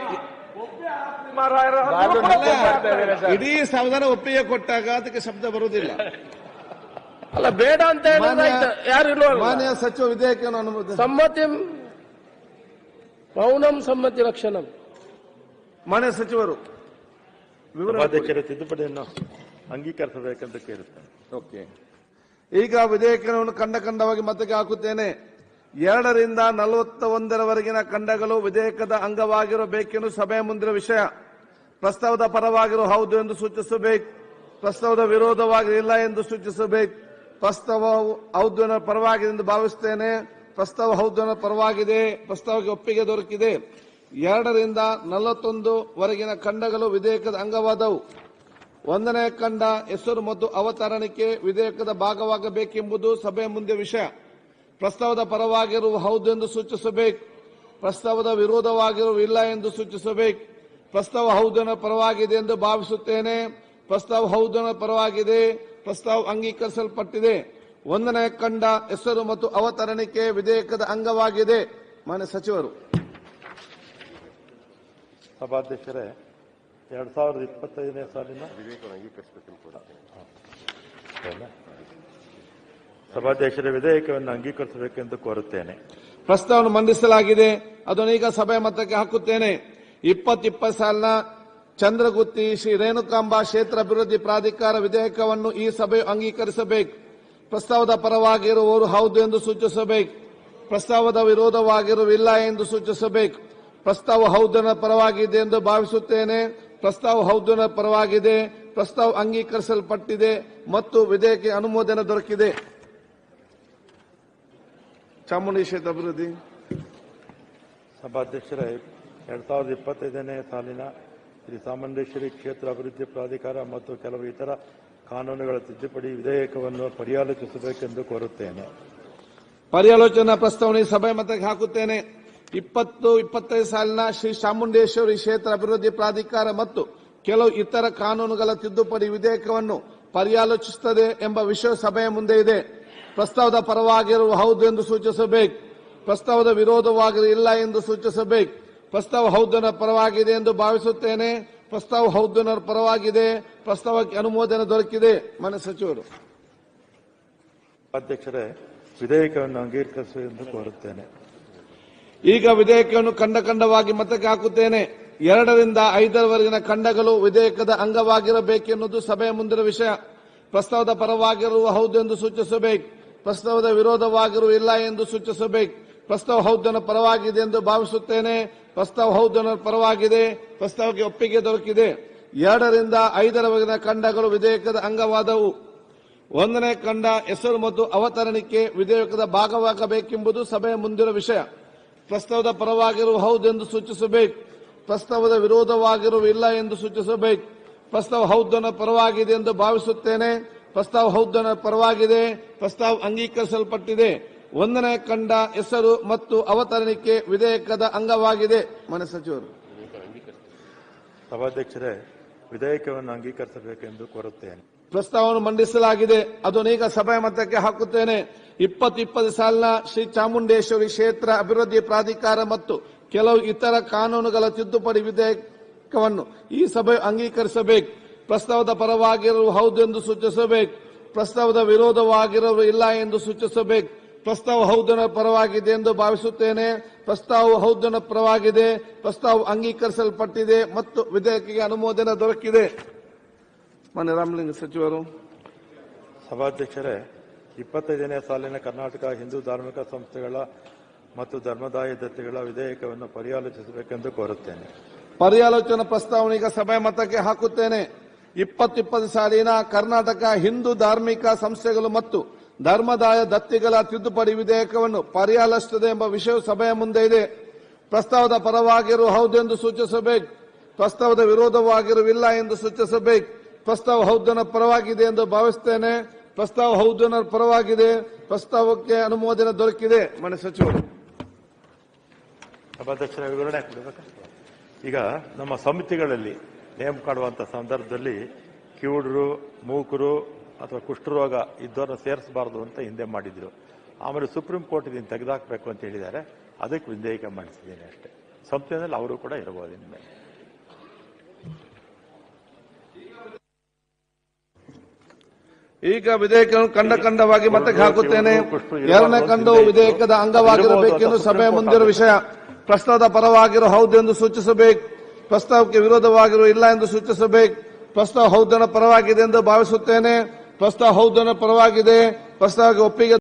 ಇಡೀ ಸಂವಿಧಾನ ಒಪ್ಪಿಗೆ ಕೊಟ್ಟಾಗ ಅದಕ್ಕೆ ಶಬ್ದ ಬರುವುದಿಲ್ಲ. ಅಲ್ಲ ಬೇಡ ಅಂತ ಯಾರಿಲ್ಲ ಮಾನ್ಯ- ಸಚಿವ ವಿಧೇಯಕವನ್ನು ಅನುಮೋದನೆ ಸಮ್ಮತಿ ಮೌನಂ ಸಮ್ಮತಿ ರಕ್ಷಣಂ. ಮಾನ್ಯ ಸಚಿವರು ವಿವರ ತಿದ್ದುಪಡಿಯನ್ನು ಅಂಗೀಕರಿಸಬೇಕಂತ ಕೇಳುತ್ತೆ ಓಕೆ. ಈಗ ವಿಧೇಯಕವನ್ನು ಕಂಡ ಕಂಡವಾಗಿ ಮತಕ್ಕೆ ಹಾಕುತ್ತೇನೆ. ಎರಡರಿಂದ ನಲವತ್ತ ಒಂದರವರೆಗಿನ ಖಂಡಗಳು ವಿಧೇಯಕದ ಅಂಗವಾಗಿರಬೇಕೆಂದು ಸಭೆಯ ಮುಂದಿನ ವಿಷಯ. ಪ್ರಸ್ತಾವದ ಪರವಾಗಿರೋ ಹೌದು ಎಂದು ಸೂಚಿಸಬೇಕು. ಪ್ರಸ್ತಾವದ ವಿರೋಧವಾಗಿಲ್ಲ ಎಂದು ಸೂಚಿಸಬೇಕು. ಪ್ರಸ್ತಾವ ಹೌದು ಎನ್ನುವ ಪರವಾಗಿದೆ ಎಂದು ಭಾವಿಸುತ್ತೇನೆ. ಪ್ರಸ್ತಾವ ಹೌದು ಪರವಾಗಿದೆ. ಪ್ರಸ್ತಾವಕ್ಕೆ ಒಪ್ಪಿಗೆ ದೊರಕಿದೆ. ಎರಡರಿಂದ ನಲವತ್ತೊಂದು ವರೆಗಿನ ಖಂಡಗಳು ವಿಧೇಯಕದ ಅಂಗವಾದವು. ಒಂದನೇ ಖಂಡ ಹೆಸರು ಮತ್ತು ಅವತರಣಿಕೆ ವಿಧೇಯಕದ ಭಾಗವಾಗಬೇಕೆಂಬುದು ಸಭೆಯ ಮುಂದೆ ವಿಷಯ. ಪ್ರಸ್ತಾವದ ಪರವಾಗಿರುವ ಹೌದು ಎಂದು ಸೂಚಿಸಬೇಕು. ಪ್ರಸ್ತಾವದ ವಿರೋಧವಾಗಿರುವ ಇಲ್ಲ ಎಂದು ಸೂಚಿಸಬೇಕು. ಪ್ರಸ್ತಾವ ಹೌದನ ಪರವಾಗಿದೆ ಎಂದು ಭಾವಿಸುತ್ತೇನೆ. ಪ್ರಸ್ತಾವ ಹೌದನ ಪರವಾಗಿದೆ. ಪ್ರಸ್ತಾವ ಅಂಗೀಕರಿಸಲ್ಪಟ್ಟಿದೆ. ಒಂದನೇ ಕಂಡ ಹೆಸರು ಮತ್ತು ಅವತರಣಿಕೆ ವಿಧೇಯಕದ ಅಂಗವಾಗಿದೆ. ಮಾನ್ಯ ಸಚಿವರು. ಸಭಾಧ್ಯಕ್ಷರೇ ಎರಡ್ ಸಾವಿರದ ಇಪ್ಪತ್ತೈದನೇ ಸಾಲಿನ? ಸಭಾಧ್ಯಕ್ಷರ ವಿಧೇಯಕವನ್ನು ಅಂಗೀಕರಿಸಬೇಕೆಂದು ಕೋರುತ್ತೇನೆ. ಪ್ರಸ್ತಾವನೆ ಮಂಡಿಸಲಾಗಿದೆ. ಅದನ್ನು ಈಗ ಸಭೆ ಮತಕ್ಕೆ ಹಾಕುತ್ತೇನೆ. ಇಪ್ಪತ್ತಿಪ್ಪತ್ತು ಸಾಲಿನ ಚಂದ್ರಗುತ್ತಿ ಶ್ರೀ ರೇಣುಕಾಂಬ ಕ್ಷೇತ್ರ ಅಭಿವೃದ್ಧಿ ಪ್ರಾಧಿಕಾರ ವಿಧೇಯಕವನ್ನು ಈ ಸಭೆ ಅಂಗೀಕರಿಸಬೇಕು. ಪ್ರಸ್ತಾವದ ಪರವಾಗಿರುವವರು ಹೌದು ಎಂದು ಸೂಚಿಸಬೇಕು. ಪ್ರಸ್ತಾವದ ವಿರೋಧವಾಗಿರುವಿಲ್ಲ ಎಂದು ಸೂಚಿಸಬೇಕು. ಪ್ರಸ್ತಾವ ಹೌದನ ಪರವಾಗಿದೆ ಎಂದು ಭಾವಿಸುತ್ತೇನೆ. ಪ್ರಸ್ತಾವ ಹೌದನ ಪರವಾಗಿದೆ. ಪ್ರಸ್ತಾವ ಅಂಗೀಕರಿಸಲ್ಪಟ್ಟಿದೆ ಮತ್ತು ವಿಧೇಯಕ ಅನುಮೋದನೆ ದೊರಕಿದೆ. ಚಾಮುಂಡಿ ಶೇತ್ ಅಭಿವೃದ್ಧಿ. ಸಭಾಧ್ಯಕ್ಷರೇ ಎರಡ್ ಸಾವಿರದ ಇಪ್ಪತ್ತೈದನೇ ಸಾಲಿನ ಶ್ರೀ ಚಾಮುಂಡೇಶ್ವರಿ ಕ್ಷೇತ್ರ ಅಭಿವೃದ್ಧಿ ಪ್ರಾಧಿಕಾರ ಮತ್ತು ಕೆಲವು ಇತರ ಕಾನೂನುಗಳ ತಿದ್ದುಪಡಿ ವಿಧೇಯಕವನ್ನು ಪರ್ಯಾಲೋಚಿಸಬೇಕೆಂದು ಕೋರುತ್ತೇನೆ. ಪರ್ಯಾಲೋಚನಾ ಪ್ರಸ್ತಾವನೆ ಸಭೆ ಮತಕ್ಕೆ ಹಾಕುತ್ತೇನೆ. ಇಪ್ಪತ್ತು ಇಪ್ಪತ್ತೈದು ಸಾಲಿನ ಶ್ರೀ ಚಾಮುಂಡೇಶ್ವರಿ ಕ್ಷೇತ್ರ ಅಭಿವೃದ್ಧಿ ಪ್ರಾಧಿಕಾರ ಮತ್ತು ಕೆಲವು ಇತರ ಕಾನೂನುಗಳ ತಿದ್ದುಪಡಿ ವಿಧೇಯಕವನ್ನು ಪರ್ಯಾಲೋಚಿಸುತ್ತದೆ ಎಂಬ ವಿಷಯ ಸಭೆಯ ಮುಂದೆ ಇದೆ. ಪ್ರಸ್ತಾವದ ಪರವಾಗಿರುವ ಹೌದು ಎಂದು ಸೂಚಿಸಬೇಕು. ಪ್ರಸ್ತಾವದ ವಿರೋಧವಾಗಿ ಇಲ್ಲ ಎಂದು ಸೂಚಿಸಬೇಕು. ಪ್ರಸ್ತಾವ ಹೌದನ ಪರವಾಗಿದೆ ಎಂದು ಭಾವಿಸುತ್ತೇನೆ. ಪ್ರಸ್ತಾವ ಹೌದನ ಪರವಾಗಿದೆ. ಪ್ರಸ್ತಾವಕ್ಕೆ ಅನುಮೋದನೆ ದೊರಕಿದೆ. ಮನೆ ಸಚಿವರು. ಅಧ್ಯಕ್ಷರೇ ವಿಧೇಯಕವನ್ನು ಅಂಗೀಕರಿಸಿ ಎಂದು ಕೋರುತ್ತೇನೆ. ಈಗ ವಿಧೇಯಕವನ್ನು ಖಂಡ ಖಂಡವಾಗಿ ಮತಕ್ಕೆ ಹಾಕುತ್ತೇನೆ. ಎರಡರಿಂದ ಐದರವರೆಗಿನ ಖಂಡಗಳು ವಿಧೇಯಕದ ಅಂಗವಾಗಿರಬೇಕೆನ್ನುವುದು ಸಭೆಯ ಮುಂದಿನ ವಿಷಯ. ಪ್ರಸ್ತಾವದ ಪರವಾಗಿರುವ ಹೌದು ಎಂದು ಸೂಚಿಸಬೇಕು. ಪ್ರಸ್ತಾವದ ವಿರೋಧವಾಗಿರುವ ಇಲ್ಲ ಎಂದು ಸೂಚಿಸಬೇಕು. ಪ್ರಸ್ತಾವ ಹೌದನ ಪರವಾಗಿದೆ ಎಂದು ಭಾವಿಸುತ್ತೇನೆ. ಪ್ರಸ್ತಾವ ಹೌದನ ಪರವಾಗಿದೆ. ಪ್ರಸ್ತಾವಕ್ಕೆ ಒಪ್ಪಿಗೆ ದೊರಕಿದೆ. ಎರಡರಿಂದ ಐದರವರೆಗಿನ ಖಂಡಗಳು ವಿಧೇಯಕದ ಅಂಗವಾದವು. ಒಂದನೇ ಖಂಡ ಹೆಸರು ಮತ್ತು ಅವತರಣಿಕೆ ವಿಧೇಯಕದ ಭಾಗವಾಗಬೇಕೆಂಬುದು ಸಭೆಯ ಮುಂದಿನ ವಿಷಯ. ಪ್ರಸ್ತಾವದ ಪರವಾಗಿರುವ ಹೌದೆಂದು ಸೂಚಿಸಬೇಕು. ಪ್ರಸ್ತಾವದ ವಿರೋಧವಾಗಿರುವ ಇಲ್ಲ ಎಂದು ಸೂಚಿಸಬೇಕು. ಪ್ರಸ್ತಾವ ಹೌದನ ಪರವಾಗಿದೆ ಎಂದು ಭಾವಿಸುತ್ತೇನೆ. ಪ್ರಸ್ತಾವ ಹೌದನ ಪರವಾಗಿದೆ ಪ್ರಸ್ತಾವ ಅಂಗೀಕರಿಸಲ್ಪಟ್ಟಿದೆ. ಒಂದನೇ ಕಂಡ ಹೆಸರು ಮತ್ತು ಅವತರಣಿಕೆ ವಿಧೇಯಕದ ಅಂಗವಾಗಿದೆ. ಮನೆ ಸಚಿವರು. ಸಭಾಧ್ಯಕ್ಷರೇ ವಿಧೇಯಕವನ್ನು ಅಂಗೀಕರಿಸಬೇಕೆಂದು ಕೋರುತ್ತೇನೆ. ಪ್ರಸ್ತಾವವನ್ನು ಮಂಡಿಸಲಾಗಿದೆ. ಅದನ್ನೀಗ ಸಭೆಯ ಮತಕ್ಕೆ ಹಾಕುತ್ತೇನೆ. ಇಪ್ಪತ್ತು ಇಪ್ಪತ್ತು ಸಾಲಿನ ಶ್ರೀ ಚಾಮುಂಡೇಶ್ವರಿ ಕ್ಷೇತ್ರ ಅಭಿವೃದ್ಧಿ ಪ್ರಾಧಿಕಾರ ಮತ್ತು ಕೆಲವು ಇತರ ಕಾನೂನುಗಳ ತಿದ್ದುಪಡಿ ವಿಧೇಯಕವನ್ನು ಈ ಸಭೆ ಅಂಗೀಕರಿಸಬೇಕು. ಪ್ರಸ್ತಾವದ ಪರವಾಗಿರಲು ಹೌದು ಎಂದು ಸೂಚಿಸಬೇಕು. ಪ್ರಸ್ತಾವದ ವಿರೋಧವಾಗಿರಲು ಇಲ್ಲ ಎಂದು ಸೂಚಿಸಬೇಕು. ಪ್ರಸ್ತಾವ ಹೌದನ ಪರವಾಗಿದೆ ಎಂದು ಭಾವಿಸುತ್ತೇನೆ. ಪ್ರಸ್ತಾವ ಹೌದನ ಪರವಾಗಿದೆ. ಪ್ರಸ್ತಾವ ಅಂಗೀಕರಿಸಲ್ಪಟ್ಟಿದೆ ಮತ್ತು ವಿಧೇಯಕಿಗೆ ಅನುಮೋದನೆ ದೊರಕಿದೆ. ಮಾನ್ಯ ರಾಮಲಿಂಗ ಸಚಿವರು. ಸಭಾಧ್ಯಕ್ಷರೇ ಇಪ್ಪತ್ತೈದನೇ ಸಾಲಿನ ಕರ್ನಾಟಕ ಹಿಂದೂ ಧಾರ್ಮಿಕ ಸಂಸ್ಥೆಗಳ ಮತ್ತು ಧರ್ಮದಾಯ ದತ್ತಿಗಳ ವಿಧೇಯಕವನ್ನು ಪರ್ಯಾಲೋಚಿಸಬೇಕೆಂದು ಕೋರುತ್ತೇನೆ. ಪರ್ಯಾಲೋಚನಾ ಪ್ರಸ್ತಾವನೆ ಈಗ ಸಭೆ ಮತಕ್ಕೆ ಹಾಕುತ್ತೇನೆ. ಇಪ್ಪತ್ತಿಪ್ಪತ್ತು ಸಾಲಿನ ಕರ್ನಾಟಕ ಹಿಂದೂ ಧಾರ್ಮಿಕ ಸಂಸ್ಥೆಗಳು ಮತ್ತು ಧರ್ಮದಾಯ ದತ್ತಿಗಳ ತಿದ್ದುಪಡಿ ವಿಧೇಯಕವನ್ನು ಪರ್ಯಾಲಿಸುತ್ತದೆ ಎಂಬ ವಿಷಯವು ಸಭೆಯ ಮುಂದೆ ಇದೆ. ಪ್ರಸ್ತಾವದ ಪರವಾಗಿರುವ ಹೌದೆಂದು ಸೂಚಿಸಬೇಕು. ಪ್ರಸ್ತಾವದ ವಿರೋಧವಾಗಿರುವಿಲ್ಲ ಎಂದು ಸೂಚಿಸಬೇಕು. ಪ್ರಸ್ತಾವ ಹೌದನ ಪರವಾಗಿದೆ ಎಂದು ಭಾವಿಸುತ್ತೇನೆ. ಪ್ರಸ್ತಾವ ಹೌದನ ಪರವಾಗಿದೆ. ಪ್ರಸ್ತಾವಕ್ಕೆ ಅನುಮೋದನೆ ದೊರಕಿದೆ. ಮನೆ ಸಚಿವರು ಈಗ ನಮ್ಮ ಸಮಿತಿಗಳಲ್ಲಿ ನೇಮಕ ಮಾಡುವಂತ ಸಂದರ್ಭದಲ್ಲಿ ಕಿವುಡರು ಮೂಕರು ಅಥವಾ ಕುಷ್ಠರೋಗ ಇದ್ದವರನ್ನು ಸೇರಿಸಬಾರ್ದು ಅಂತ ಹಿಂದೆ ಮಾಡಿದ್ರು. ಆಮೇಲೆ ಸುಪ್ರೀಂ ಕೋರ್ಟ್ ಇದನ್ನು ತೆಗೆದುಹಾಕಬೇಕು ಅಂತ ಹೇಳಿದ್ದಾರೆ. ಅದಕ್ಕೆ ವಿಧೇಯಕ ಮಾಡಿಸಿದ್ದೀನಿ ಅಷ್ಟೇ. ಸಂಸ್ಥೆಯಲ್ಲಿ ಅವರು ಕೂಡ ಇರಬಹುದು ಇನ್ಮೇಲೆ. ಈಗ ವಿಧೇಯಕವನ್ನು ಕಂಡ ಕಂಡವಾಗಿ ಮತ್ತೆ ಹಾಕುತ್ತೇನೆ. ಎರಡನೇ ಖಂಡವು ವಿಧೇಯಕದ ಅಂಗವಾಗಿರಬೇಕೆಂದು ಸಭೆಯ ಮುಂದಿರುವ ವಿಷಯ. ಪ್ರಶ್ನದ ಪರವಾಗಿರೋ ಹೌದೆಂದು ಸೂಚಿಸಬೇಕು. ಪ್ರಸ್ತಾವಕ್ಕೆ ವಿರೋಧವಾಗಿರುವ ಇಲ್ಲ ಎಂದು ಸೂಚಿಸಬೇಕು. ಪ್ರಸ್ತಾವ ಹೌದನ ಪರವಾಗಿದೆ ಎಂದು ಭಾವಿಸುತ್ತೇನೆ. ಪ್ರಸ್ತಾವ ಹೌದನ ಪರವಾಗಿದೆ. ಪ್ರಸ್ತಾವಕ್ಕೆ ಒಪ್ಪಿಗೆ